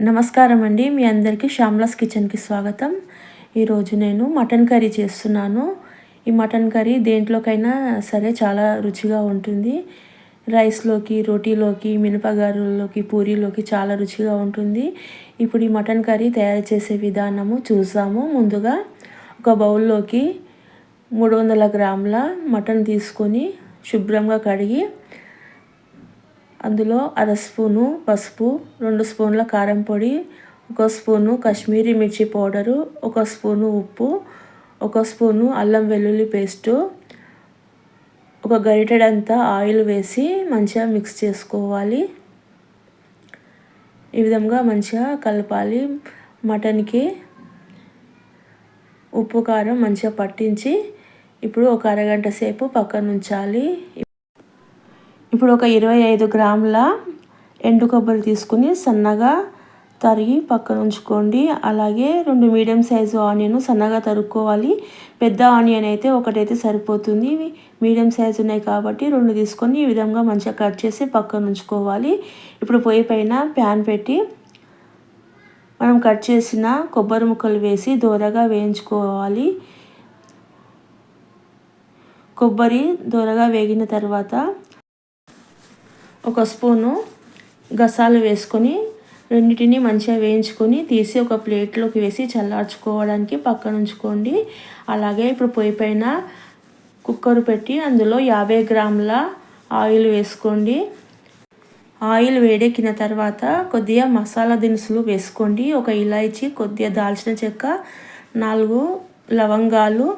నమస్కారం అండి మీ అందరికీ శ్యామ్లాస్ కిచెన్కి స్వాగతం. ఈరోజు నేను మటన్ కర్రీ చేస్తున్నాను. ఈ మటన్ కర్రీ దేంట్లోకైనా సరే చాలా రుచిగా ఉంటుంది. రైస్లోకి రోటీలోకి మినపగారుల్లోకి పూరీలోకి చాలా రుచిగా ఉంటుంది. ఇప్పుడు ఈ మటన్ కర్రీ తయారు చేసే విధానము చూసాము ముందుగా ఒక బౌల్లోకి మూడు వందల గ్రాముల మటన్ తీసుకొని శుభ్రంగా కడిగి అందులో అర స్పూను పసుపు రెండు స్పూన్ల కారం పొడి ఒక స్పూను కాశ్మీరీ మిర్చి పౌడరు ఒక స్పూను ఉప్పు ఒక స్పూను అల్లం వెల్లుల్లి పేస్టు ఒక గరిటెడంతా ఆయిల్ వేసి మంచిగా మిక్స్ చేసుకోవాలి. ఈ విధంగా మంచిగా కలపాలి. మటన్కి ఉప్పు కారం మంచిగా పట్టించి ఇప్పుడు ఒక అరగంట సేపు పక్కన ఉంచాలి ఇప్పుడు ఒక ఇరవై ఐదు గ్రాముల ఎండు కొబ్బరి తీసుకుని సన్నగా తరిగి పక్కన ఉంచుకోండి. అలాగే రెండు మీడియం సైజు ఆనియన్ సన్నగా తరుక్కోవాలి. పెద్ద ఆనియన్ అయితే ఒకటైతే సరిపోతుంది. మీడియం సైజు ఉన్నాయి కాబట్టి రెండు తీసుకొని ఈ విధంగా మంచిగా కట్ చేసి పక్కన ఉంచుకోవాలి. ఇప్పుడు పొయ్యి పైన ప్యాన్ పెట్టి మనం కట్ చేసిన కొబ్బరి ముక్కలు వేసి దూరగా వేయించుకోవాలి. కొబ్బరి దూరగా వేగిన తర్వాత ఒక స్పూను గసాలు వేసుకొని రెండింటిని మంచిగా వేయించుకొని తీసి ఒక ప్లేట్లోకి వేసి చల్లార్చుకోవడానికి పక్కన ఉంచుకోండి. అలాగే ఇప్పుడు పొయ్యి పైన కుక్కర్ పెట్టి అందులో యాభై గ్రాముల ఆయిల్ వేసుకోండి. ఆయిల్ వేడెక్కిన తర్వాత కొద్దిగా మసాలా దినుసులు వేసుకోండి. ఒక ఇలాయచి కొద్దిగా దాల్చిన చెక్క నాలుగు లవంగాలు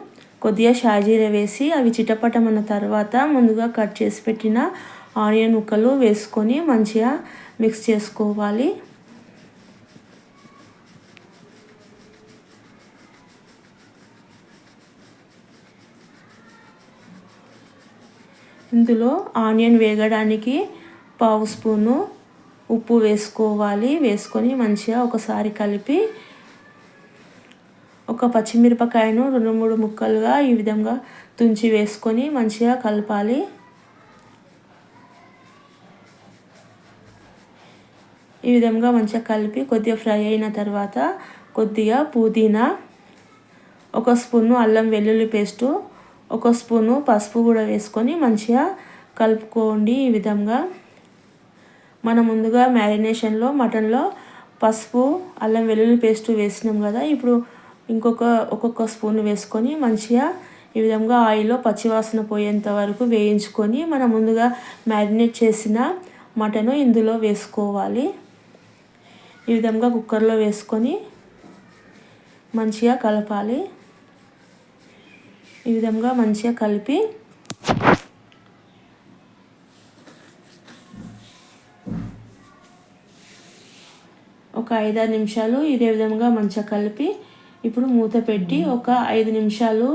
కొద్దిగా షాజీర వేసి అవి చిటపటమన్న తర్వాత ముందుగా కట్ చేసి పెట్టిన ఆనియన్ ముక్కలు వేసుకొని మంచిగా మిక్స్ చేసుకోవాలి. ఇందులో ఆనియన్ వేగడానికి పావు స్పూను ఉప్పు వేసుకోవాలి. వేసుకొని మంచిగా ఒకసారి కలిపి ఒక పచ్చిమిరపకాయను రెండు మూడు ముక్కలుగా ఈ విధంగా తుంచి వేసుకొని మంచిగా కలపాలి. ఈ విధంగా మంచిగా కలిపి కొద్దిగా ఫ్రై అయిన తర్వాత కొద్దిగా పుదీనా ఒక స్పూను అల్లం వెల్లుల్లి పేస్టు ఒక స్పూను పసుపు కూడా వేసుకొని మంచిగా కలుపుకోండి ఈ విధంగా. మనం ముందుగా మ్యారినేషన్లో మటన్లో పసుపు అల్లం వెల్లుల్లి పేస్ట్ వేసినాం కదా ఇప్పుడు ఇంకొక ఒక్కొక్క స్పూన్ వేసుకొని మంచిగా ఈ విధంగా ఆయిల్లో పచ్చివాసన పోయేంత వరకు వేయించుకొని మనం ముందుగా మ్యారినేట్ చేసిన మటను ఇందులో వేసుకోవాలి. ఈ విధంగా కుక్కర్లో వేసుకొని మంచిగా కలపాలి. ఈ విధంగా మంచిగా కలిపి ఒక ఐదారు నిమిషాలు ఇదే విధంగా మంచిగా కలిపి ఇప్పుడు మూత పెట్టి ఒక ఐదు నిమిషాలు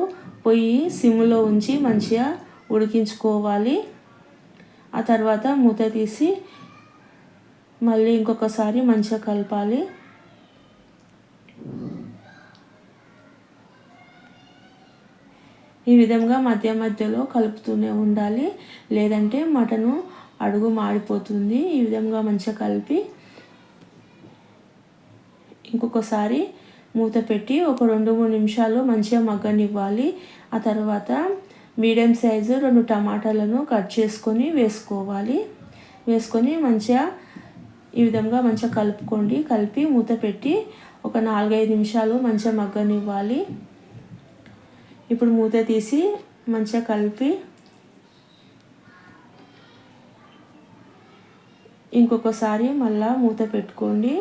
పొయ్యి సిమ్లో ఉంచి మంచిగా ఉడికించుకోవాలి. ఆ తర్వాత మూత తీసి మళ్ళీ ఇంకొకసారి మంచిగా కలపాలి. ఈ విధంగా మధ్య మధ్యలో కలుపుతూనే ఉండాలి. లేదంటే మటను అడుగు మాడిపోతుంది. ఈ విధంగా మంచిగా కలిపి ఇంకొకసారి మూత పెట్టి ఒక రెండు మూడు నిమిషాలు మంచిగా మగ్గనివ్వాలి. ఆ తర్వాత మీడియం సైజు రెండు టమాటాలను కట్ చేసుకొని వేసుకోవాలి. వేసుకొని మంచిగా ఈ విధంగా మంచిగా కలుపుకోండి. కలిపి మూత పెట్టి ఒక నాలుగైదు నిమిషాలు మంచిగా మగ్గనివ్వాలి. ఇప్పుడు మూత తీసి మంచిగా కలిపి ఇంకొకసారి మళ్ళా మూత పెట్టుకోండి.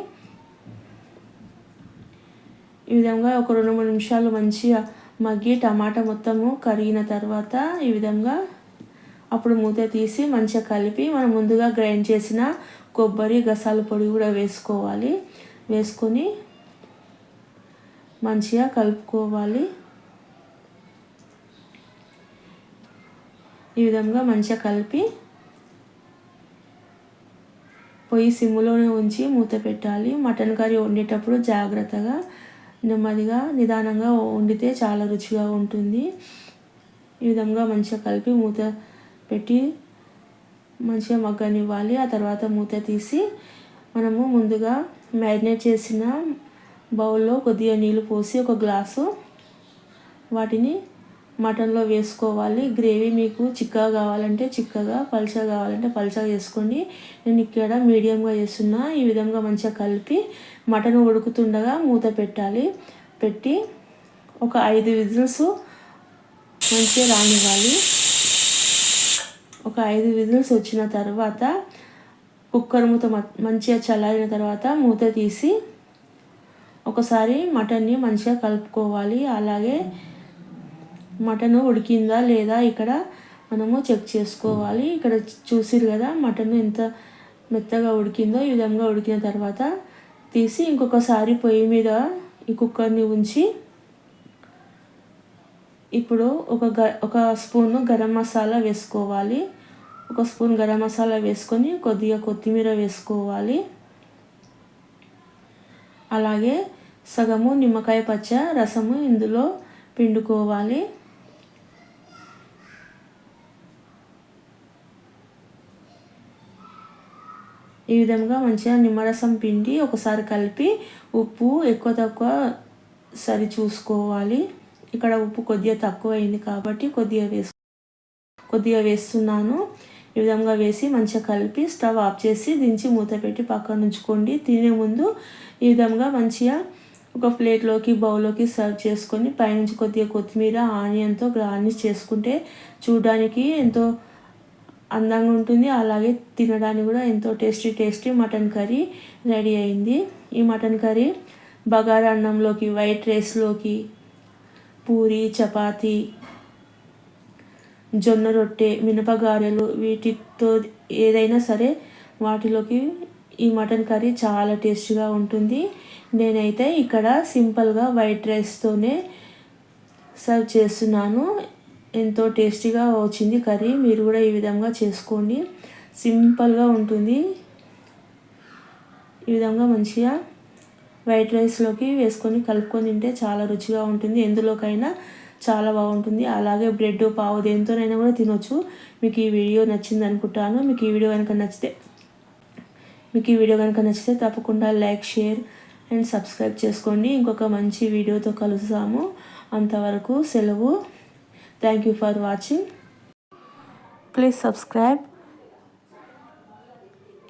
ఈ విధంగా ఒక రెండు మూడు నిమిషాలు మంచిగా మగ్గి టమాటా మొత్తము కరిగిన తర్వాత ఈ విధంగా అప్పుడు మూత తీసి మంచిగా కలిపి మనం ముందుగా గ్రైండ్ చేసిన కొబ్బరి గసాల పొడి కూడా వేసుకోవాలి. వేసుకొని మంచిగా కలుపుకోవాలి. ఈ విధంగా మంచిగా కలిపి పొయ్యి సిమ్లోనే ఉంచి మూత పెట్టాలి. మటన్ కర్రీ వండేటప్పుడు జాగ్రత్తగా నెమ్మదిగా నిదానంగా వండితే చాలా రుచిగా ఉంటుంది. ఈ విధంగా మంచిగా కలిపి మూత పెట్టి మంచిగా మగ్గనివ్వాలి. ఆ తర్వాత మూత తీసి మనము ముందుగా మ్యారినేట్ చేసిన బౌల్లో కొద్దిగా నీళ్ళు పోసి ఒక గ్లాసు వాటిని మటన్లో వేసుకోవాలి. గ్రేవీ మీకు చిక్కగా కావాలంటే చిక్కగా పల్చగా కావాలంటే పల్చగా చేసుకోండి నేను ఇక్కడ మీడియంగా చేస్తున్నా. ఈ విధంగా మంచిగా కలిపి మటన్ ఉడుకుతుండగా మూత పెట్టాలి. పెట్టి ఒక ఐదు విజిల్స్ మంచిగా రానివ్వాలి. ఒక ఐదు విజిల్స్ వచ్చిన తర్వాత కుక్కర్ మూత మంచిగా చల్లారిన తర్వాత మూత తీసి ఒకసారి మటన్ని మంచిగా కలుపుకోవాలి. అలాగే మటన్ ఉడికిందా లేదా ఇక్కడ మనము చెక్ చేసుకోవాలి. ఇక్కడ చూసిరు కదా మటన్ ఎంత మెత్తగా ఉడికిందో ఈ విధంగా ఉడికిన తర్వాత తీసి ఇంకొకసారి పొయ్యి మీద ఈ కుక్కర్ని ఉంచి ఇప్పుడు ఒక గ ఒక స్పూను గరం మసాలా వేసుకోవాలి. ఒక స్పూన్ గరం మసాలా వేసుకొని కొద్దిగా కొత్తిమీర వేసుకోవాలి. అలాగే సగము నిమ్మకాయ పచ్చ రసము ఇందులో పిండుకోవాలి. ఈ విధంగా మంచిగా నిమ్మరసం పిండి ఒకసారి కలిపి ఉప్పు ఎక్కువ తక్కువ సరి చూసుకోవాలి. ఇక్కడ ఉప్పు కొద్దిగా తక్కువ అయింది కాబట్టి కొద్దిగా వేసు కొద్దిగా వేస్తున్నాను. ఈ విధంగా వేసి మంచిగా కలిపి స్టవ్ ఆఫ్ చేసి దించి మూత పెట్టి పక్కన ఉంచుకోండి. తినే ముందు ఈ విధంగా మంచిగా ఒక ప్లేట్లోకి బౌల్లోకి సర్వ్ చేసుకొని పైనుంచి కొద్దిగా కొత్తిమీర ఆనియన్తో గార్నిష్ చేసుకుంటే చూడడానికి ఎంతో అందంగా ఉంటుంది. అలాగే తినడానికి కూడా ఎంతో tasty tasty mutton curry ready అయింది. ఈ మటన్ కర్రీ బగారా అన్నంలోకి వైట్ రైస్లోకి పూరి చపాతి జొన్న రొట్టె మినపగారెలు వీటితో ఏదైనా సరే వాటిలోకి ఈ మటన్ కర్రీ చాలా టేస్టీగా ఉంటుంది. నేనైతే ఇక్కడ సింపుల్గా వైట్ రైస్తోనే సర్వ్ చేస్తున్నాను. ఎంతో టేస్టీగా వచ్చింది కర్రీ. మీరు కూడా ఈ విధంగా చేసుకోండి. సింపుల్గా ఉంటుంది. ఈ విధంగా మంచిగా వైట్ రైస్లోకి వేసుకొని కలుపుకొని తింటే చాలా రుచిగా ఉంటుంది. ఎందులోకైనా చాలా బాగుంటుంది. అలాగే బ్రెడ్ పావు దేనితోనైనా కూడా తినొచ్చు. మీకు ఈ వీడియో నచ్చింది అనుకుంటాను. మీకు ఈ వీడియో కనుక నచ్చితే మీకు ఈ వీడియో కనుక నచ్చితే తప్పకుండా లైక్ షేర్ అండ్ సబ్స్క్రైబ్ చేసుకోండి. ఇంకొక మంచి వీడియోతో కలుస్తాము. అంతవరకు సెలవు. Thank you for watching please subscribe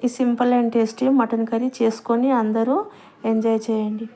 ఈ simple and tasty mutton curry చేసుకొని అందరూ ఎంజాయ్ చేయండి.